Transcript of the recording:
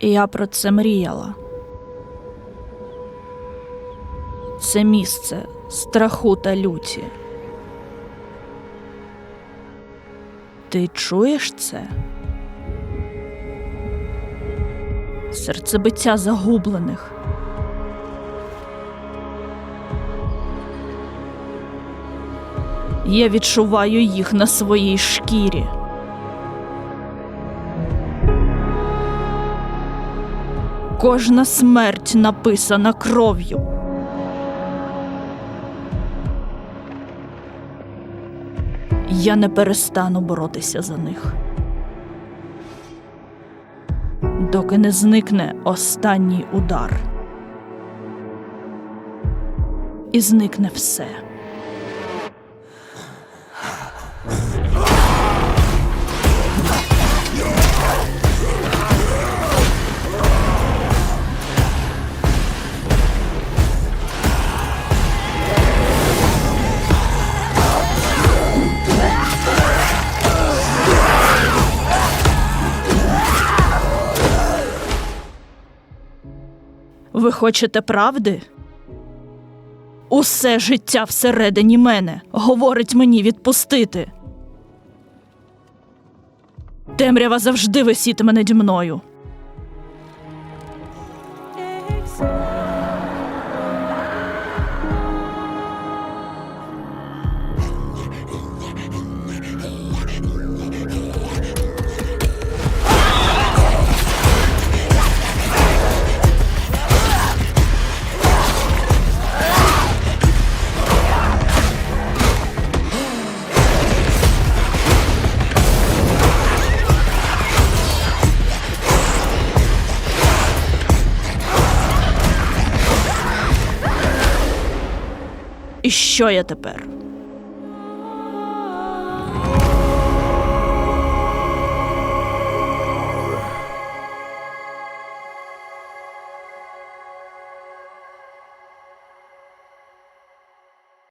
Я про це мріяла. Це місце страху та люті. Ти чуєш це? Серцебиття загублених. Я відчуваю їх на своїй шкірі. Кожна смерть написана кров'ю. Я не перестану боротися за них. Доки не зникне останній удар. І зникне все. Ви хочете правди? Усе життя всередині мене говорить мені відпустити. Темрява завжди висітиме наді мною. І що я тепер?